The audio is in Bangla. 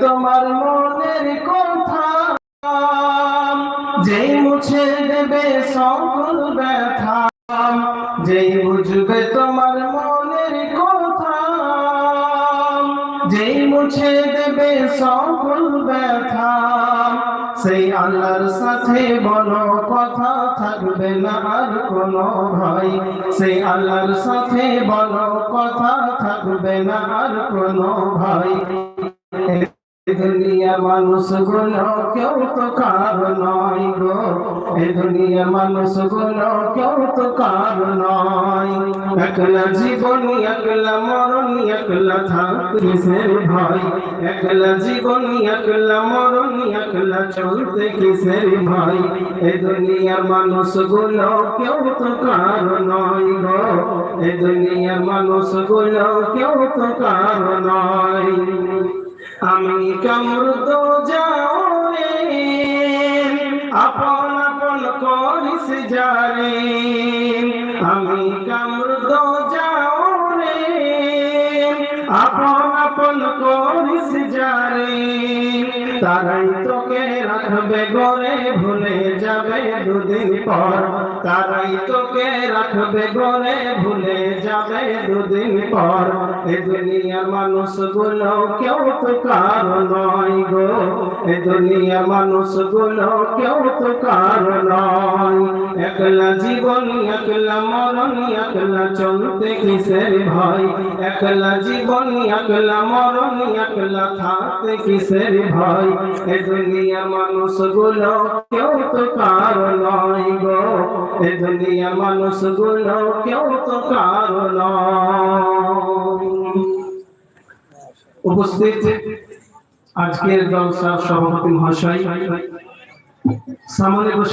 তোমার মনের কথা। যেই মুছে দেবে সকল ব্যথা, যেই বুঝবে তোমার মনের কথা। যেই মুছে দেবে সকল ব্যথা, সেই আল্লাহর সাথে বলো, কথা থাকবে না আর কোনো ভয়। সেই আল্লাহর সাথে বলো, কথা থাকবে না আর কোনো ভয়। এ দুনিয়া মানুষগুলো কেউ তো কার নয় গো। এ দুনিয়া মানুষগুলো কেউ তো কার নয়। একলা জীবন, একলা মরণ, একলা থাকতে কিসের ভয়। একলা জীবন, একলা মরণ, একলা চলতে কিসের ভয়? এ দুনিয়ার মানুষগুলো কেউ তো কার নয় গো। এ দুনিয়ার মানুষগুলো কেউ তো কার নয়। আমি কামরুদ যাও রে আপন আপন করিস যারে। আমি কামরুদ যাও রে আপন আপন করিস যারে। তারাই তোকে রাখবে গরে ভুলে যাবে দুদিন পর। তারাই তোকে রাখবে গরে ভুলে যাবে দুদিন পর। এ দুনিয়ার মানুষগুলো কেউ তো কার নয় গো। এ দুনিয়ার মানুষগুলো কেউ তো কার নয়। একলা জীবন, একলা মরণ, একলা চলতে কিসের ভয়? একলা জীবন, একলা মরণ, একলা থাকতে কিসের ভয়? এ দুনিয়া মানুষগুলো কেউ তো কার নয় গো। এ দুনিয়া মানুষগুলো কেউ তো কার উপস্থিত আজকের জলসার সভাপতি মহাশয়। সামনে বসে